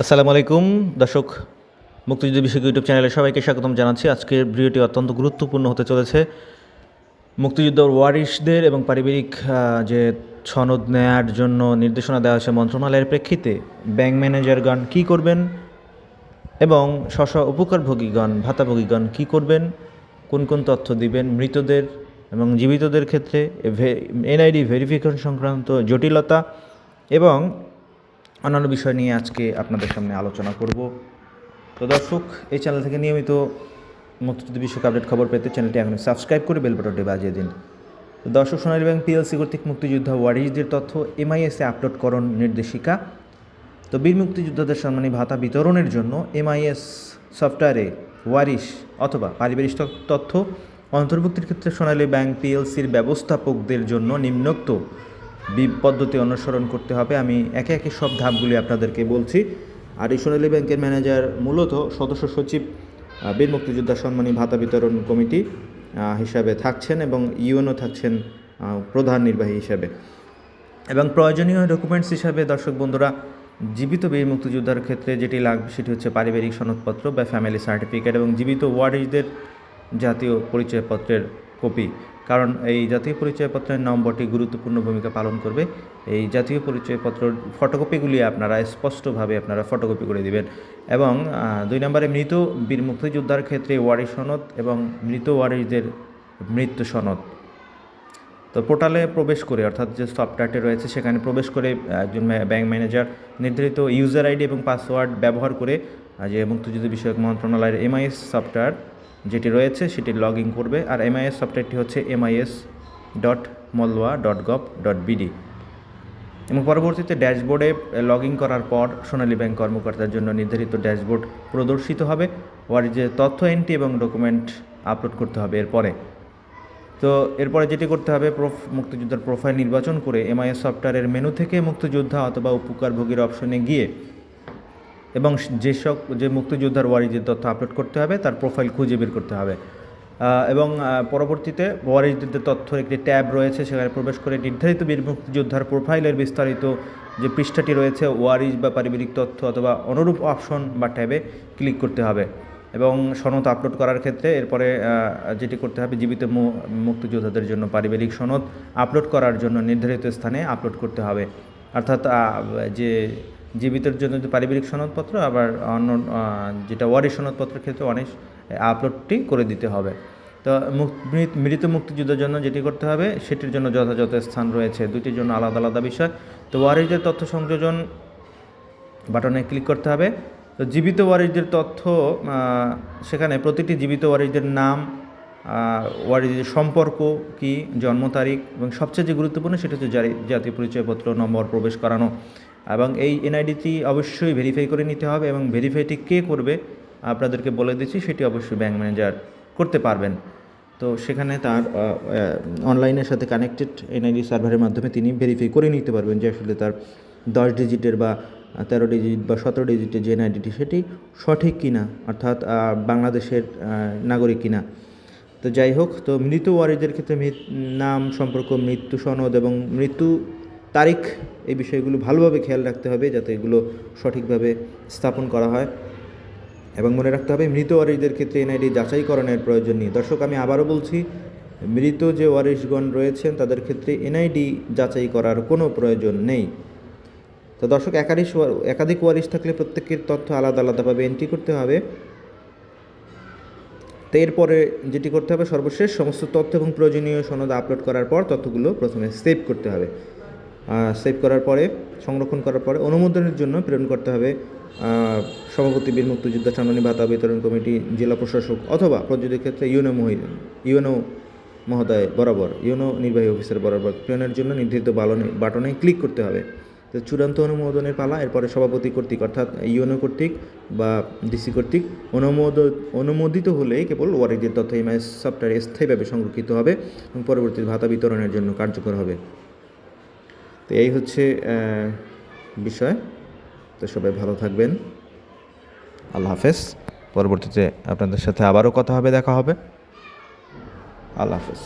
আসসালামু আলাইকুম, দর্শক মুক্তিযুদ্ধ বিষয়ক ইউটিউব চ্যানেলে সবাইকে স্বাগতম জানাচ্ছি। আজকের ভিডিওটি অত্যন্ত গুরুত্বপূর্ণ হতে চলেছে। মুক্তিযুদ্ধ ওয়ারিশদের এবং পারিবারিক যে সনদ নেয়ার জন্য নির্দেশনা দেওয়া হয়েছে মন্ত্রণালয়ের প্রেক্ষিতে ব্যাংক ম্যানেজারগণ কী করবেন এবং স্ব উপকারভোগীগণ, ভাতাভোগীগণ কী করবেন, কোন কোন তথ্য দিবেন মৃতদের এবং জীবিতদের ক্ষেত্রে এনআইডি ভেরিফিকেশন সংক্রান্ত জটিলতা এবং অন্যান্য বিষয় নিয়ে আজকে আপনাদের সামনে আলোচনা করব। তো দর্শক, এই চ্যানেল থেকে নিয়মিত মুক্তিযুদ্ধ বিষয়ক আপডেট খবর পেতে চ্যানেলটি এখন সাবস্ক্রাইব করে বেল বাটনটি বাজিয়ে দিন। তো দর্শক, সোনালী ব্যাংক পিএলসি কর্তৃক মুক্তিযোদ্ধা ওয়ারিশদের তথ্য এমআইএসে আপলোডকরণ নির্দেশিকা। তো বীর মুক্তিযোদ্ধাদের সম্মানী ভাতা বিতরণের জন্য এমআইএস সফটওয়্যারে ওয়ারিশ অথবা পারিবারিক তথ্য অন্তর্ভুক্তির ক্ষেত্রে সোনালী ব্যাংক পিএলসির ব্যবস্থাপকদের জন্য নিম্নোক্ত পদ্ধতি অনুসরণ করতে হবে। আমি একে একে সব ধাপগুলি আপনাদেরকে বলছি। আর এই সোনালী ব্যাংকের ম্যানেজার মূলত সদস্য সচিব বীর মুক্তিযোদ্ধা সম্মানী ভাতা বিতরণ কমিটি হিসাবে থাকছেন এবং ইউএনও থাকছেন প্রধান নির্বাহী হিসাবে। এবং প্রয়োজনীয় ডকুমেন্টস হিসাবে, দর্শক বন্ধুরা, জীবিত বীর মুক্তিযোদ্ধার ক্ষেত্রে যেটি লাগবে সেটি হচ্ছে পারিবারিক সনদপত্র বা ফ্যামিলি সার্টিফিকেট এবং জীবিত ওয়ারিশদের জাতীয় পরিচয়পত্রের কপি। কারণ এই জাতীয় পরিচয়পত্রের নম্বরটি গুরুত্বপূর্ণ ভূমিকা পালন করবে। এই জাতীয় পরিচয়পত্র ফটোকপিগুলি আপনারা স্পষ্টভাবে আপনারা ফটোকপি করে দিবেন। এবং দুই নম্বরে মৃত বীর মুক্তিযোদ্ধার ক্ষেত্রে ওয়ারিশ সনদ এবং মৃত ওয়ারিশদের মৃত্যু সনদ। তো পোর্টালে প্রবেশ করে, অর্থাৎ যে সফটওয়্যারটি রয়েছে, সেখানে প্রবেশ করে একজন ব্যাংক ম্যানেজার নির্ধারিত ইউজার আইডি এবং পাসওয়ার্ড ব্যবহার করে যে মুক্তিযুদ্ধ বিষয়ক মন্ত্রণালয়ের এমআইএস সফটওয়্যার যেটি রয়েছে সেটি লগ ইন করবে আর এমআইএস সফটওয়্যারটি হচ্ছে এমআইএস ডট মলওয়া ডট গভ ডট বিডি এবং পরবর্তীতে ড্যাশবোর্ডে লগ ইন করার পর সোনালী ব্যাংক কর্মকর্তার জন্য নির্ধারিত ড্যাশবোর্ড প্রদর্শিত হবে ওয়ার যে তথ্য এন্ট্রি এবং ডকুমেন্ট আপলোড করতে হবে এরপরে। তো এরপরে যেটি করতে হবে প্রোফ মুক্তিযোদ্ধার প্রোফাইল নির্বাচন করে এমআইএস সফটওয়্যারের মেনু থেকে মুক্তিযোদ্ধা অথবা উপকারভোগীর অপশনে গিয়ে এবং যেসব যে মুক্তিযোদ্ধার ওয়ারিজের তথ্য আপলোড করতে হবে, তার প্রোফাইল খুঁজে বের করতে হবে। এবং পরবর্তীতে ওয়ারিজদের তথ্য একটি ট্যাব রয়েছে, সেখানে প্রবেশ করে নির্ধারিত বীর মুক্তিযোদ্ধার প্রোফাইলের বিস্তারিত যে পৃষ্ঠাটি রয়েছে ওয়ারিজ বা পারিবারিক তথ্য অথবা অনুরূপ অপশন বা ট্যাবে ক্লিক করতে হবে। এবং সনদ আপলোড করার ক্ষেত্রে এরপরে যেটি করতে হবে, জীবিত মুক্তিযোদ্ধাদের জন্য পারিবারিক সনদ আপলোড করার জন্য নির্ধারিত স্থানে আপলোড করতে হবে। অর্থাৎ যে জীবিতের জন্য যে পারিবারিক সনদপত্র আবার অন্য যেটা ওয়ারি সনদপত্রের ক্ষেত্রে অনেক আপলোডটি করে দিতে হবে। তো মৃত- মুক্তিযুদ্ধের জন্য যেটি করতে হবে সেটির জন্য যথাযথ স্থান রয়েছে। দুটির জন্য আলাদা আলাদা বিষয়। তো ওয়ারিজের তথ্য সংযোজন বাটনে ক্লিক করতে হবে। তো জীবিত ওয়ারিসদের তথ্য সেখানে প্রতিটি জীবিত ওয়ারিসদের নাম আহ, ওয়ারিসদের সম্পর্ক কি জন্ম তারিখ এবং সবচেয়ে যে গুরুত্বপূর্ণ সেটা হচ্ছে জাতীয় পরিচয়পত্র নম্বর প্রবেশ করানো। এবং এই এনআইডিটি অবশ্যই ভেরিফাই করে নিতে হবে এবং ভেরিফাইটি কে করবে, আপনাদেরকে বলে দিচ্ছি, সেটি অবশ্যই ব্যাংক ম্যানেজার করতে পারবেন। তো সেখানে তার অনলাইনের সাথে কানেক্টেড এনআইডি সার্ভারের মাধ্যমে তিনি ভেরিফাই করে নিতে পারবেন যে আসলে তার দশ ডিজিটের বা তেরো ডিজিট বা সতেরো ডিজিটের যে এনআইডিটি সেটি সঠিক কিনা, অর্থাৎ বাংলাদেশের নাগরিক কিনা। তো যাই হোক, তো মৃত ওয়ারিদের ক্ষেত্রে নাম সম্পর্ক, মৃত্যু সনদ এবং মৃত্যু তারিখ, এই বিষয়গুলো ভালোভাবে খেয়াল রাখতে হবে যাতে এগুলো সঠিকভাবে স্থাপন করা হয়। এবং মনে রাখতে হবে, মৃত ওয়ারিশদের ক্ষেত্রে এনআইডি যাচাইকরণের প্রয়োজন নেই। দর্শক, আমি আবারও বলছি, মৃত যে ওয়ারিশগণ রয়েছেন, তাদের ক্ষেত্রে এনআইডি যাচাই করার কোনো প্রয়োজন নেই। তো দর্শক, একাধিক একাধিক ওয়ারিশ থাকলে প্রত্যেকের তথ্য আলাদা আলাদাভাবে এন্ট্রি করতে হবে। তো এরপরে যেটি করতে হবে, সর্বশেষ সমস্ত তথ্য এবং প্রয়োজনীয় সনদ আপলোড করার পর তথ্যগুলো প্রথমে সেভ করতে হবে। সেভ করার পরে, সংরক্ষণ করার পরে অনুমোদনের জন্য প্রেরণ করতে হবে সভাপতি বীর মুক্তিযোদ্ধা সম্মানী ভাতা বিতরণ কমিটি, জেলা প্রশাসক অথবা প্রযোজকের ক্ষেত্রে ইউনো মহি ইউনো মহোদয় বরাবর ইউনো নির্বাহী অফিসার বরাবর প্রেরণের জন্য নির্ধারিত বালনে বাটনে ক্লিক করতে হবে। তো চূড়ান্ত অনুমোদনের পালা, এরপরে সভাপতি কর্তৃক, অর্থাৎ ইউনো কর্তৃক বা ডিসি কর্তৃক অনুমোদ, অনুমোদিত হলেই কেবল ওয়ারিজের তথ্য এমআইএস সফটওয়্যার স্থায়ীভাবে সংরক্ষিত হবে এবং পরবর্তী ভাতা বিতরণের জন্য কার্যকর হবে। তো এই হচ্ছে বিষয়। তো সবাই ভালো থাকবেন। আল্লাহ হাফেজ। পরবর্তীতে আপনাদের সাথে আবারও কথা হবে, দেখা হবে। আল্লাহ হাফেজ।